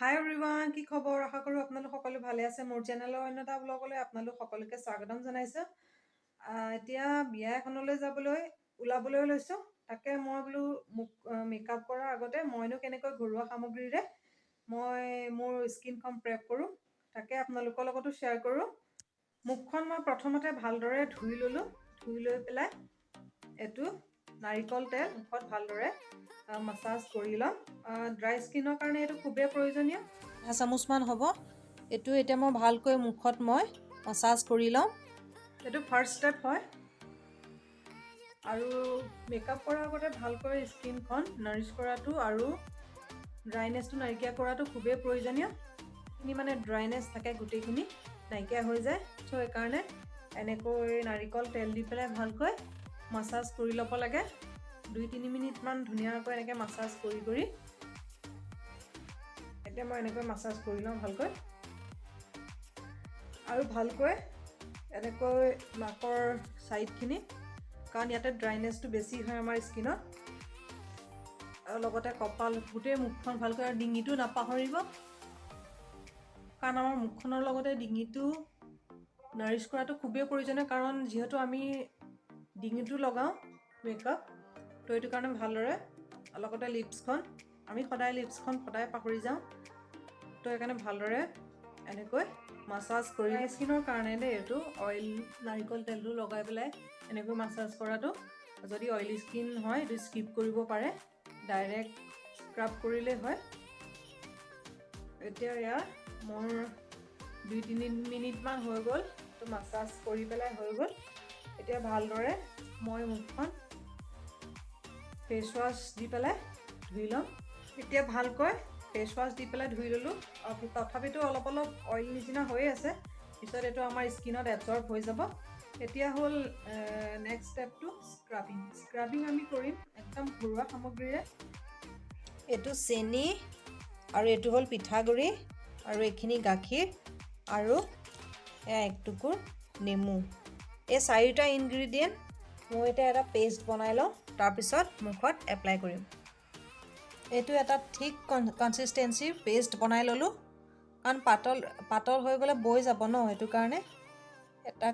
হাই everyone কি খবৰ? আশা কৰোঁ আপোনালোক সকলো ভালে আছে। মোৰ চেনেলৰ অন্য এটা ব্লগলৈ আপোনালোক সকলোকে স্বাগতম জনাইছোঁ। এতিয়া বিয়া এখনলৈ যাবলৈ ওলাবলৈ লৈছোঁ। তাকে মই বোলো মোক মেকআপ কৰাৰ আগতে মইনো কেনেকৈ ঘৰুৱা সামগ্ৰীৰে মই মোৰ স্কিনখন প্ৰেপ কৰোঁ তাকে আপোনালোকৰ লগতো শ্বেয়াৰ কৰোঁ। মুখখন মই প্ৰথমতে ভালদৰে ধুই ল'লোঁ ধুই লৈ পেলাই এইটো নাৰিকল তেল মুখত ভালদৰে মাছাজ কৰি ল'ম। ড্ৰাই স্কিনৰ কাৰণে এইটো খুবেই প্ৰয়োজনীয়। আধা চামুচমান হ'ব। এইটো এতিয়া মই ভালকৈ মুখত মই মাছাজ কৰি লওঁ এইটো ফাৰ্ষ্ট ষ্টেপ হয়। আৰু মেকআপ কৰাৰ আগতে ভালকৈ স্কিনখন নাৰিছ কৰাটো আৰু ড্ৰাইনেছটো নাইকিয়া কৰাটো খুবেই প্ৰয়োজনীয়। যিখিনি মানে ড্ৰাইনেছ থাকে গোটেইখিনি নাইকিয়া হৈ যায়। চ' সেইকাৰণে এনেকৈ নাৰিকল তেল দি পেলাই ভালকৈ মাছাজ কৰি ল'ব লাগে। দুই তিনি মিনিটমান ধুনীয়াকৈ এনেকৈ মাছাজ কৰি কৰি। এতিয়া মই এনেকৈ মাছাজ কৰি লওঁ ভালকৈ। আৰু ভালকৈ এনেকৈ নাকৰ ছাইডখিনি কাৰণ ইয়াতে ড্ৰাইনেছটো বেছি হয় আমাৰ স্কিনত আৰু লগতে কপাল গোটেই মুখখন ভালকৈ আৰু ডিঙিটো নাপাহৰিব। কাৰণ আমাৰ মুখখনৰ লগতে ডিঙিটো নাৰিছ কৰাটো খুবেই প্ৰয়োজনীয় কাৰণ যিহেতু আমি ডিঙিটো লগাওঁ মেকআপ তো এইটো কাৰণে ভালদৰে লগতে লিপছখন আমি সদায় লিপছখন সদায় পাহৰি যাওঁ। তো সেইকাৰণে ভালদৰে এনেকৈ মাছাজ কৰি স্কিনৰ কাৰণে দেই এইটো অইল নাৰিকল তেলটো লগাই পেলাই এনেকৈ মাছাজ কৰাটো। যদি অইলি স্কিন হয় এইটো স্কিপ কৰিব পাৰে ডাইৰেক্ট স্ক্ৰাব কৰিলেই হয়। এতিয়া ইয়াৰ মোৰ দুই তিনি মিনিটমান হৈ গ'ল তো মাছাজ কৰি পেলাই হৈ গ'ল। এতিয়া ভালদৰে মই মুখখন ফেচ ৱাছ দি পেলাই ধুই ল'ম। এতিয়া ভালকৈ ফেচ ৱাছ দি পেলাই ধুই ল'লোঁ। তথাপিতো অলপ অলপ অইল নিচিনা হৈয়ে আছে। পিছত এইটো আমাৰ স্কিনত এবজৰ্ব হৈ যাব। এতিয়া হ'ল নেক্সট ষ্টেপটো স্ক্ৰাবিং স্ক্ৰাবিং আমি কৰিম একদম ঘৰুৱা সামগ্ৰীৰে। এইটো চেনি আৰু এইটো হ'ল পিঠাগুড়ি আৰু এইখিনি গাখীৰ আৰু এয়া এক টুকুৰ নেমু। এই চাৰিটা ইনগ্ৰিডিয়েণ্ট মই এতিয়া এটা পেষ্ট বনাই লওঁ তাৰপিছত মুখত এপ্লাই কৰিম। এইটো এটা ঠিক কনচিষ্টেঞ্চিৰ পেষ্ট বনাই ল'লোঁ। কাৰণ পাতল পাতল হৈ গ'লে বৈ যাব ন সেইটো কাৰণে। এটা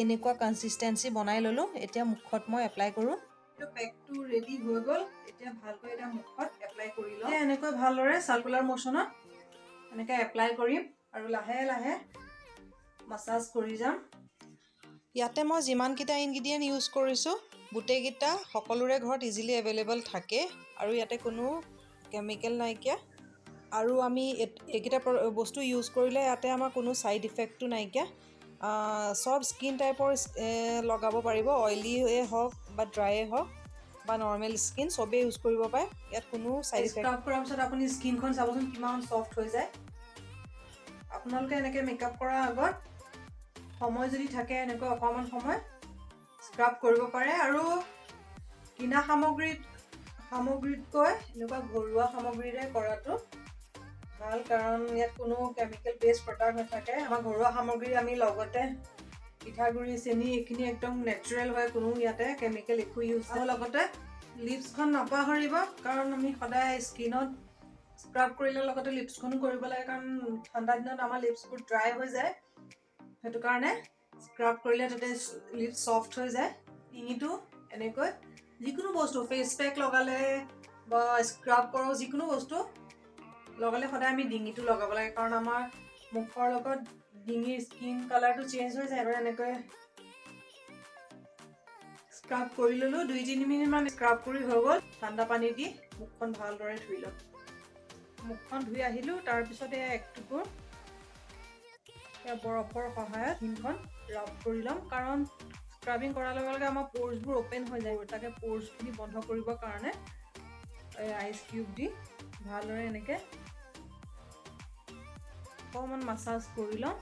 এনেকুৱা কনচিষ্টেঞ্চি বনাই ল'লোঁ এতিয়া মুখত মই এপ্লাই কৰোঁ। এইটো পেকটো ৰেডি হৈ গ'ল এতিয়া ভালকৈ এতিয়া মুখত এপ্লাই কৰি লওঁ। এনেকৈ ভালদৰে চাৰ্কুলাৰ মোশ্যনত এনেকৈ এপ্লাই কৰিম আৰু লাহে লাহে মাছাজ কৰি যাম। ইয়াতে মই যিমানকেইটা ইনগ্ৰিডিয়েণ্ট ইউজ কৰিছোঁ গোটেইকেইটা সকলোৰে ঘৰত ইজিলি এভেইলেবল থাকে আৰু ইয়াতে কোনো কেমিকেল নাইকিয়া। আৰু আমি এইকেইটা বস্তু ইউজ কৰিলে ইয়াতে আমাৰ কোনো ছাইড ইফেক্টটো নাইকিয়া। চব স্কিন টাইপৰ লগাব পাৰিব অইলিয়ে হওক বা ড্ৰাইয়ে হওক বা নৰ্মেল স্কিন চবেই ইউজ কৰিব পাৰে। ইয়াত কোনো ছাইড ইফেক্ট কৰাৰ পিছত আপুনি স্কিনখন চাবচোন কিমান ছফ্ট হৈ যায়। আপোনালোকে এনেকৈ মেকআপ কৰাৰ আগত সময় যদি থাকে এনেকৈ অকণমান সময় স্ক্ৰাব কৰিব পাৰে। আৰু কিনা সামগ্ৰীত সামগ্ৰীতকৈ এনেকুৱা ঘৰুৱা সামগ্ৰীৰে কৰাটো ভাল কাৰণ ইয়াত কোনো কেমিকেল বেষ্ট প্ৰডাক্ট নাথাকে। আমাৰ ঘৰুৱা সামগ্ৰী আমি লগতে পিঠাগুড়ি চেনি এইখিনি একদম নেচাৰেল হয় কোনো ইয়াতে কেমিকেল একো ইউজ আৰু লগতে লিপছখন নাপাহৰিব কাৰণ আমি সদায় স্কিনত স্ক্ৰাব কৰিলে লগতে লিপছখনো কৰিব লাগে কাৰণ ঠাণ্ডা দিনত আমাৰ লিপছবোৰ ড্ৰাই হৈ যায়। সেইটো কাৰণে স্ক্ৰাব কৰিলে তাতে লিপছ ছফ্ট হৈ যায়। ডিঙিটো এনেকৈ যিকোনো বস্তু ফেচ পেক লগালে বা স্ক্ৰাব কৰোঁ যিকোনো বস্তু লগালে সদায় আমি ডিঙিটো লগাব লাগে। কাৰণ আমাৰ মুখৰ লগত ডিঙিৰ স্কিন কালাৰটো চেঞ্জ হৈ যায়। এনেকৈ স্ক্ৰাব কৰি ল'লোঁ। দুই তিনি মিনিটমান স্ক্ৰাব কৰি হৈ গ'ল। ঠাণ্ডা পানী দি মুখখন ভালদৰে ধুই ল'ম মুখখন ধুই আহিলোঁ। তাৰপিছত এক টুকুৰ বৰফৰ সহায়ত হিমখন ৰাব কৰি ল'ম। কাৰণ স্ক্ৰাবিং কৰাৰ লগে লগে আমাৰ প'ৰ্চবোৰ অ'পেন হৈ যায়। তাকে প'ৰ্চখিনি বন্ধ কৰিবৰ কাৰণে আইচ কিউব দি ভালদৰে এনেকৈ অকণমান মাছাজ কৰি ল'ম।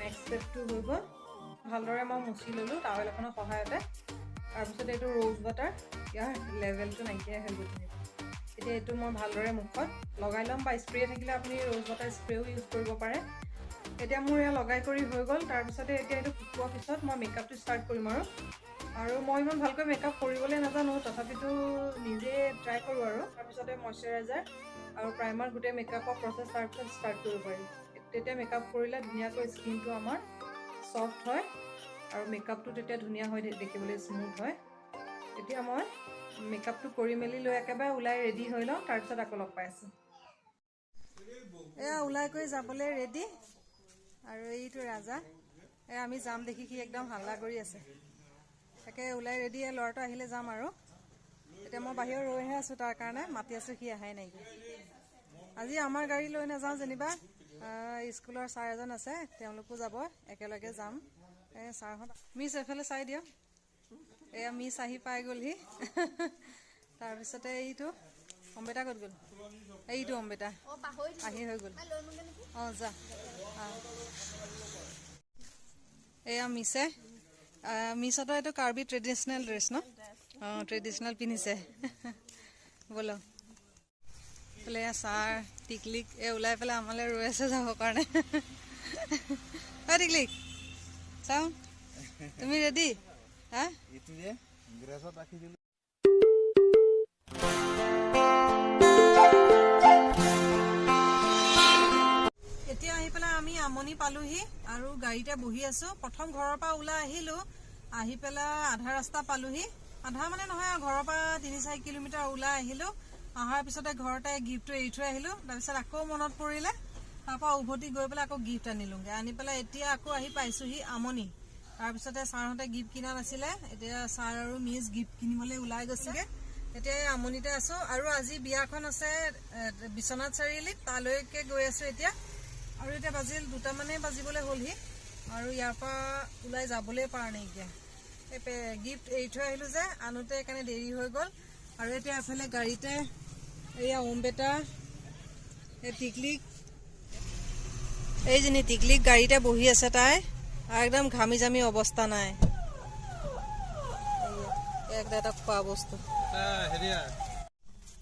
নেক্সট ষ্টেপটো হৈ গ'ল। ভালদৰে মই মুচি ল'লোঁ টাৱেল এখনৰ সহায়তে। তাৰপিছত এইটো ৰ'জ বাটাৰ ইয়াৰ লেভেলটো নাইকিয়াই হৈ গ'ল। এতিয়া এইটো মই ভালদৰে মুখত লগাই ল'ম বা স্প্ৰে থাকিলে আপুনি ৰ'জ ৱাটাৰ স্প্ৰেও ইউজ কৰিব পাৰে। এতিয়া মোৰ এয়া লগাই কৰি হৈ গ'ল তাৰপিছতে এতিয়া এইটো শুকোৱাৰ পিছত মই মেকআপটো ষ্টাৰ্ট কৰিম আৰু। আৰু মই ইমান ভালকৈ মেকআপ কৰিবলৈ নাজানো তথাপিতো নিজে ট্ৰাই কৰোঁ আৰু। তাৰপিছতে মইশ্চাৰাইজাৰ আৰু প্ৰাইমাৰ গোটেই মেকআপৰ প্ৰচেছ তাৰপিছত ষ্টাৰ্ট কৰিব পাৰি তেতিয়া মেকআপ কৰিলে ধুনীয়াকৈ স্কিনটো আমাৰ ছফ্ট হয় আৰু মেকআপটো তেতিয়া ধুনীয়া হৈ দে- দেখিবলৈ স্মুথ হয়। এতিয়া মই মেকআপটো কৰি মেলি লৈ একেবাৰে ওলাই ৰেডি হৈ লওঁ তাৰপিছত আকৌ লগ পাই আছোঁ। এয়া ওলাই কৰি যাবলৈ ৰেডি আৰু এইটো ৰাজা এয়া আমি যাম দেখি সি একদম হাল্লা কৰি আছে। তাকে ওলাই ৰেডি ল'ৰাটো আহিলে যাম আৰু। এতিয়া মই বাহিৰত ৰৈহে আছোঁ তাৰ কাৰণে মাতি আছোঁ সি আহাই নাইকিয়া আজি আমাৰ গাড়ী লৈ নাযাওঁ যেনিবা। স্কুলৰ ছাৰ এজন আছে তেওঁলোকো যাব একেলগে যাম। এই ছাৰহঁত মিছ এফালে চাই দিয়ক। এয়া মিছ আহি পাই গ'লহি। তাৰপিছতে এইটো অম্বেতা ক'ত গ'ল? এইটো অম্বেতা। আহি হৈ গ'ল। অঁ যা। এয়া মিছে। মিছতো এইটো কাৰ্বি ট্ৰেডিশ্যনেল ড্ৰেছ ন? অঁ ট্ৰেডিশ্যনেল পিন্ধিছে। ব'লো। বোলে ছাৰ টিকলিক এই ওলাই পেলাই আমালৈ ৰৈ আছে যাবৰ কাৰণে। টিকলিক। চাওঁ। তুমি ৰেডি হা এইটো যে ইংৰাজত ৰাখি দিলো এতিয়া আহি পেলাই আমি আমনি পালোহি আৰু গাড়ীতে বহি আছো। প্ৰথম ঘৰৰ পৰা ওলাই আহিলো। আহি পেলাই আধা ৰাস্তা পালোহি। আধা মানে নহয় ঘৰৰ পৰা তিনি চাৰি কিলোমিটাৰ ওলাই আহিলো। অহাৰ পিছতে ঘৰতে গিফ্টটো এৰি থৈ আহিলো। তাৰপিছত আকৌ মনত পৰিলে। তাৰপৰা উভতি গৈ পেলাই আকৌ গিফ্ট আনিলোগে। আনি পেলাই এতিয়া আকৌ আহি পাইছোহি আমনি। তাৰপিছতে ছাৰহঁতে গিফ্ট কিনা নাছিলে। এতিয়া ছাৰ আৰু মিছ গিফ্ট কিনিবলৈ ওলাই গৈছেগে। এতিয়া আমনিতে আছো। আৰু আজি বিয়াখন আছে বিশ্বনাথ চাৰিআলিত। তালৈকে গৈ আছো এতিয়া। আৰু এতিয়া বাজিল দুটামানেই বাজিবলৈ হ'লহি আৰু ইয়াৰ পৰা ওলাই যাবলৈ পৰা নাইকিয়া এই গিফ্ট এৰি থৈ আহিলোঁ যে। আনোতে সেইকাৰণে দেৰি হৈ গ'ল। আৰু এতিয়া এফালে গাড়ীতে এয়া ওমবেটা এই টিকলিক এইজনী টিকলিক গাড়ীতে বহি আছে তাই। একদম ঘামি জামি অৱস্থা নাই। এটা খোৱা বস্তু।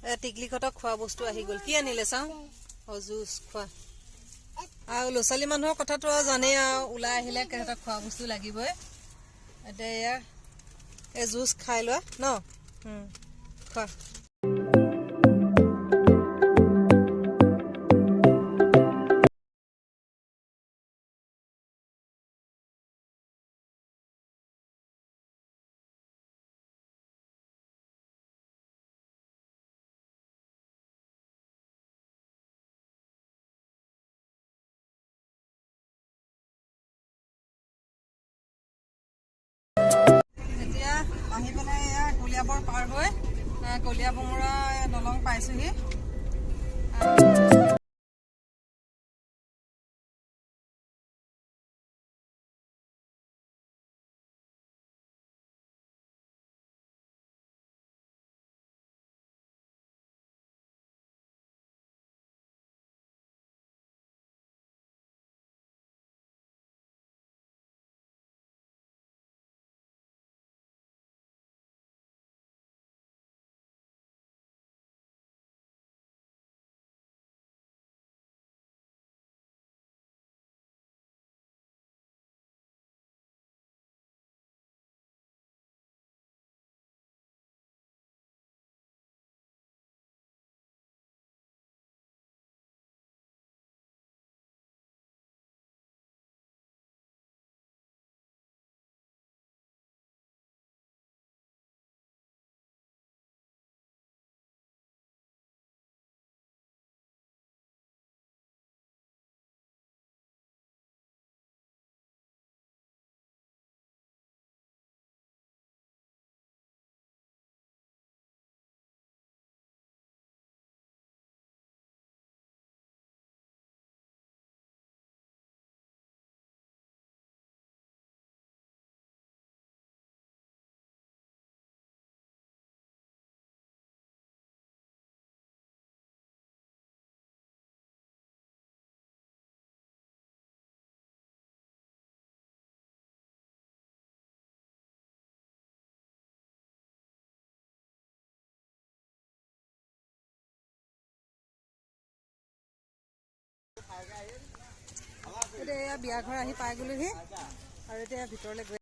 এ টিকলিকহঁতক খোৱা বস্তু আহি গ'ল। কি আনিলে চাওঁ? অ জুচ খোৱা। আৰু ল'ৰা ছোৱালী মানুহৰ কথাটো আৰু জানেই আৰু ওলাই আহিলে সিহঁতক খোৱা বস্তু লাগিবই। এতিয়া এয়া এই জুচ খাই লোৱা ন? খোৱা। এ, কলিয়াবমৰা দলং পাইছোহি। এতিয়া এয়া বিয়া ঘৰ আহি পাই গ'লোহি আৰু এতিয়া ভিতৰলৈ গৈ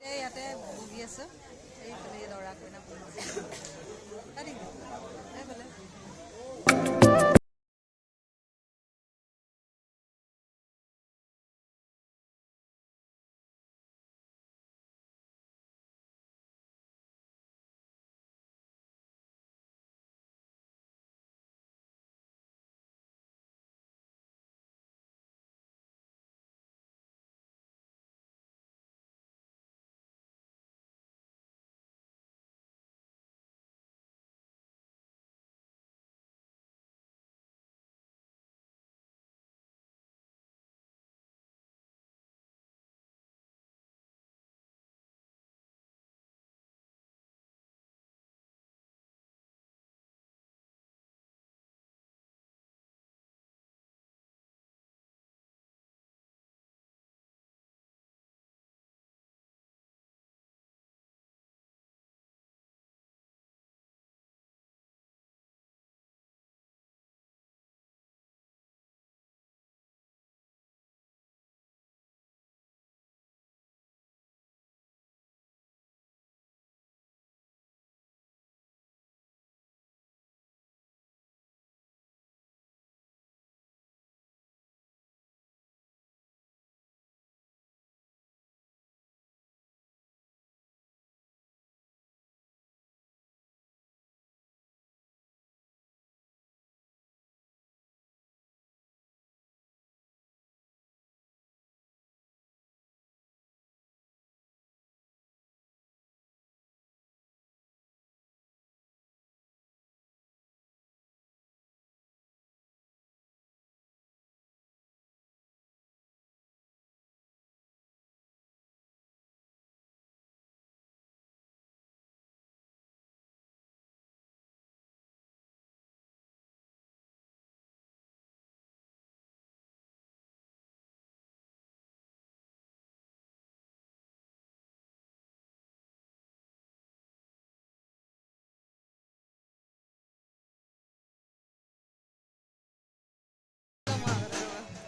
ইয়াতে বহি আছোঁ। এইফালে দৰা কইনা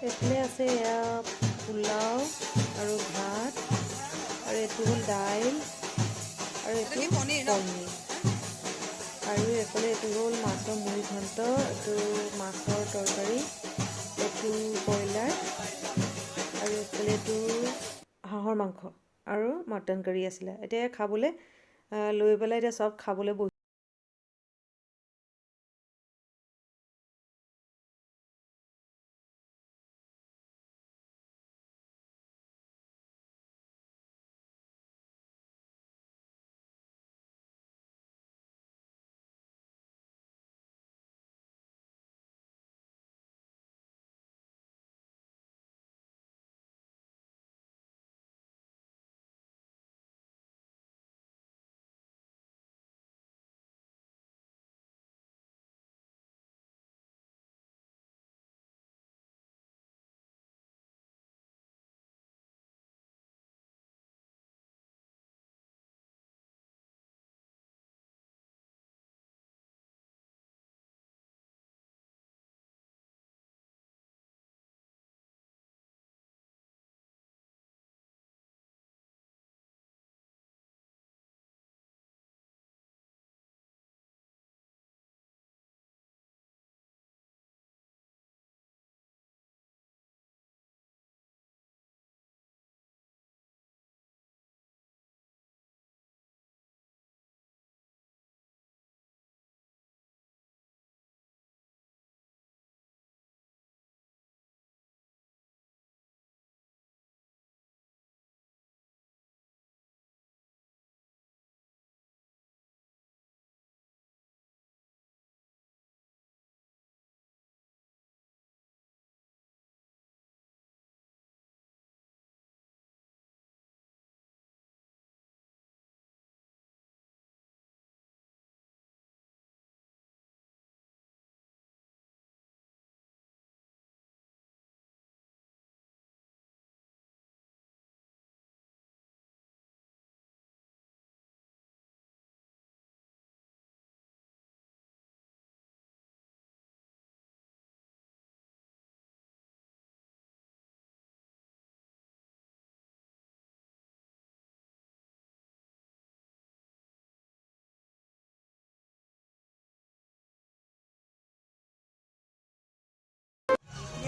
এইফালে আছে এয়া পোলাও আৰু ভাত আৰু এইটো হ'ল দাইল আৰু এইটো পনীৰ আৰু এইফালে এইটো হ'ল মাছৰ মুড়ি ঘণ্ট এইটো মাছৰ তৰকাৰী এইটো ব্ৰইলাৰ আৰু এইফালে এইটো হাঁহৰ মাংস আৰু মটন কাৰী আছিলে। এতিয়া খাবলৈ লৈ পেলাই এতিয়া চব খাবলৈ বহি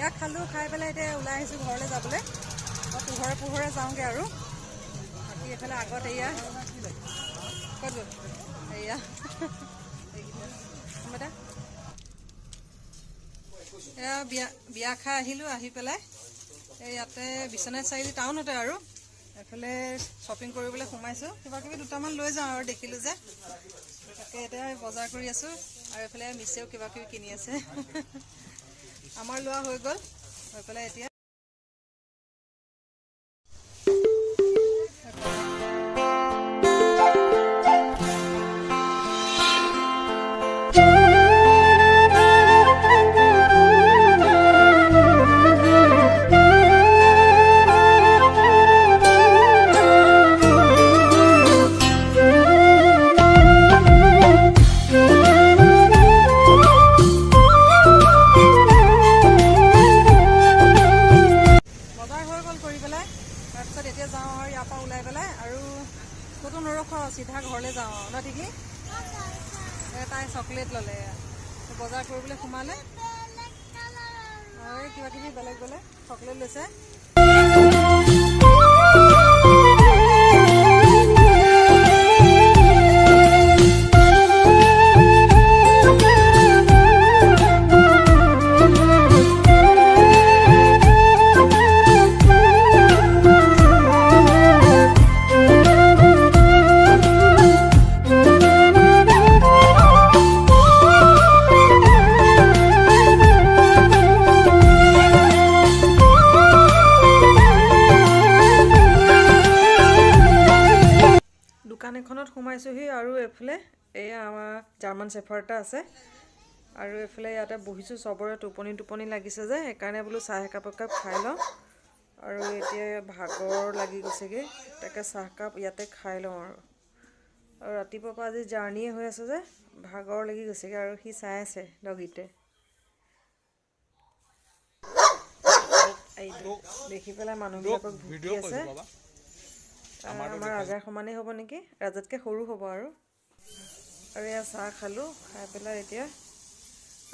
বিয়া খালোঁ খাই পেলাই এতিয়া ওলাই আহিছোঁ ঘৰলৈ যাবলৈ। পোহৰে পোহৰে যাওঁগৈ আৰু। বাকী এইফালে আগত এয়া। ক'ত গ'ল? এয়া। এয়া বিয়া বিয়া খাই আহিলোঁ আহি পেলাই। এই ইয়াতে বিশ্বনাথ চাৰিআলি টাউনতে আৰু। এফালে শ্বপিং কৰিবলৈ সোমাইছোঁ। কিবা কিবি দুটামান লৈ যাওঁ আৰু দেখিলোঁ যে। তাকে এতিয়া বজাৰ কৰি আছোঁ। আৰু এইফালে মিছেও কিবা কিবি কিনি আছে। আমাৰ লোৱা হৈ গ'ল। হৈ পেলাই এতিয়া চকলেট লৈছে। আৰু এইফালে এয়া আমাৰ জাৰ্মান চেফাৰ এটা আছে। আৰু এইফালে ইয়াতে বহিছোঁ চবৰে টোপনি টোপনি লাগিছে যে সেইকাৰণে বোলো চাহ একাপ একাপ খাই লওঁ। আৰু এতিয়া ভাগৰ লাগি গৈছেগৈ তাকে চাহকাপ ইয়াতে খাই লওঁ আৰু। আৰু ৰাতিপুৱাৰ পৰা আজি জাৰ্ণিয়ে হৈ আছে যে ভাগৰ লাগি গৈছেগৈ আৰু সি চাই আছে ডগিতে দেখি পেলাই মানুহবিলাকক ভুকি আছে। আমাৰ ৰাজাৰ সমানেই হ'ব নেকি? ৰাজাতকৈ সৰু হ'ব আৰু। আৰু এয়া চাহ খালোঁ খাই পেলাই এতিয়া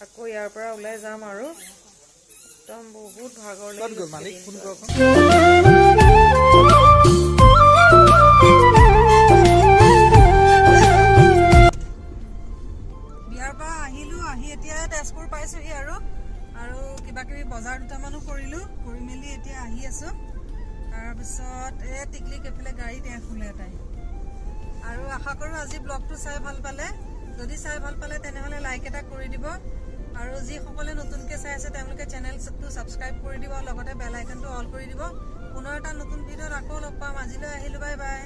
আকৌ ইয়াৰ পৰা ওলাই যাম আৰু। একদম বহুত ভাগৰ বিয়াৰ পৰা আহিলোঁ আহি এতিয়া তেজপুৰ পাইছোঁহি আৰু। আৰু কিবা কিবি বজাৰ দুটামানো কৰিলোঁ কৰি মেলি এতিয়া আহি আছোঁ। তাৰপিছত এই টিকলিক এইফালে গাড়ীত এ শুলে তাই। আৰু আশা কৰোঁ আজি ব্লগটো চাই ভাল পালে। যদি চাই ভাল পালে তেনেহ'লে লাইক এটা কৰি দিব। আৰু যিসকলে নতুনকৈ চাই আছে তেওঁলোকে চেনেলটো ছাবস্ক্ৰাইব কৰি দিব লগতে বেল আইকনটো অল কৰি দিব। পুনৰ এটা নতুন ভিডিঅ'ত আকৌ লগ পাম। আজিলৈ আহিলোঁ বাই বাই